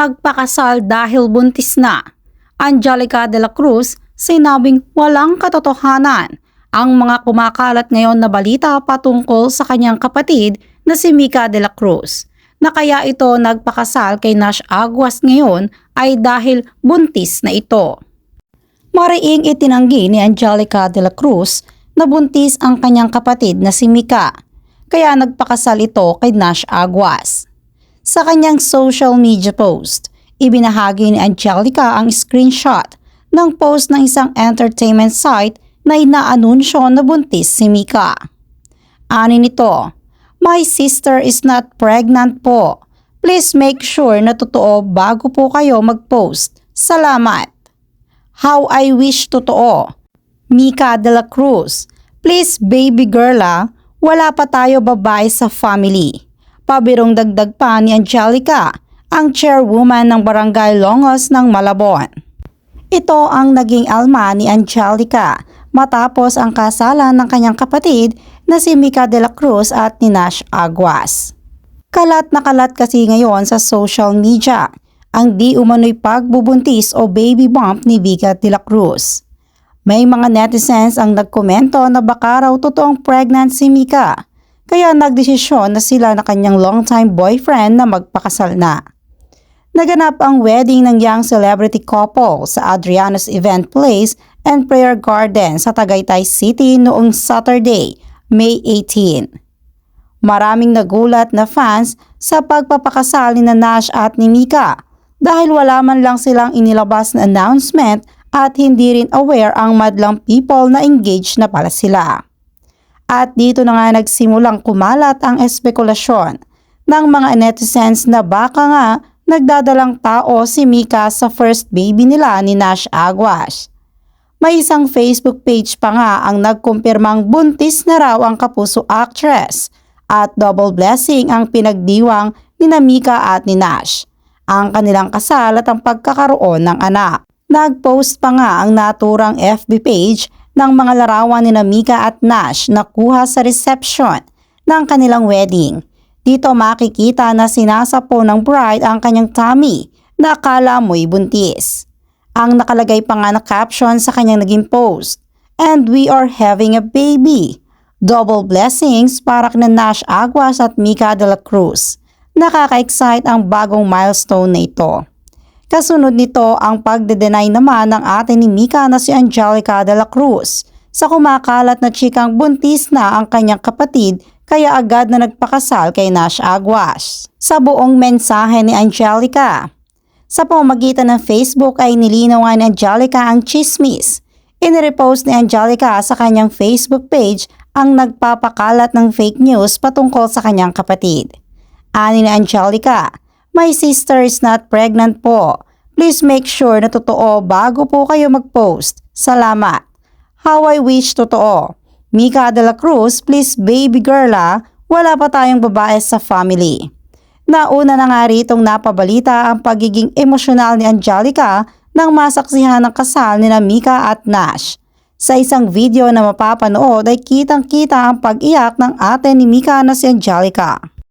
nagpakasal dahil buntis na. Angelica de la Cruz sinabing walang katotohanan ang mga kumakalat ngayon na balita patungkol sa kanyang kapatid na si Mika de la Cruz na kaya ito nagpakasal kay Nash Aguas ngayon ay dahil buntis na ito. Mariing itinanggi ni Angelica de la Cruz na buntis ang kanyang kapatid na si Mika kaya nagpakasal ito kay Nash Aguas. Sa kanyang social media post, ibinahagi ni Angelica ang screenshot ng post ng isang entertainment site na inaanunsyo na buntis si Mika. Ani nito, My sister is not pregnant po. Please make sure na totoo bago po kayo mag-post. Salamat. How I wish totoo. Mika de la Cruz. Please baby girl ah, wala pa tayo babae sa family. Pabirong dagdag pa ni Angelica, ang chairwoman ng Barangay Longos ng Malabon. Ito ang naging alma ni Angelica matapos ang kasalan ng kanyang kapatid na si Mika de la Cruz at ni Nash Aguas. Kalat na kalat kasi ngayon sa social media ang di umano'y pagbubuntis o baby bump ni Mika de la Cruz. May mga netizens ang nagkomento na baka raw totoong pregnant si Mika kaya nagdesisyon na sila na kanyang longtime boyfriend na magpakasal na. Naganap ang wedding ng young celebrity couple sa Adriano's Event Place and Prayer Garden sa Tagaytay City noong Saturday, May 18. Maraming nagulat na fans sa pagpapakasal ni Nash at ni Mika dahil wala man lang silang inilabas na announcement at hindi rin aware ang madlang people na engaged na pala sila. At dito na nga nagsimulang kumalat ang espekulasyon ng mga netizens na baka nga nagdadalang tao si Mika sa first baby nila ni Nash Aguas. May isang Facebook page pa nga ang nagkumpirmang buntis na raw ang kapuso actress at double blessing ang pinagdiwang ni na Mika at ni Nash, ang kanilang kasal at ang pagkakaroon ng anak. Nagpost pa nga ang naturang FB page ng mga larawan ni Mika at Nash na kuha sa reception ng kanilang wedding dito makikita na sinasapo ng bride ang kanyang tummy na akala mo'y buntis. Ang nakalagay pa nga na caption sa kanyang naging post, And we are having a baby. Double blessings para kina Nash Aguas at Mika de la Cruz. Nakaka-excite ang bagong milestone na ito. Kasunod nito ang pagde-deny naman ng ate ni Mika na si Angelica de la Cruz sa kumakalat na chikang buntis na ang kanyang kapatid kaya agad na nagpakasal kay Nash Aguas. Sa buong mensahe ni Angelica, sa pamamagitan ng Facebook ay nilinaw nga ni Angelica ang chismis. Inirepost ni Angelica sa kanyang Facebook page ang nagpapakalat ng fake news patungkol sa kanyang kapatid. Ani ni Angelica, My sister is not pregnant po. Please make sure na totoo bago po kayo mag-post. Salamat. How I wish totoo. Mika de la Cruz, please baby girl ah, wala pa tayong babae sa family. Nauna na nga ritong napabalita ang pagiging emosyonal ni Angelica nang masaksihan ng kasal ni Mika at Nash. Sa isang video na mapapanood ay kitang-kita ang pag-iyak ng ate ni Mika na si Angelica.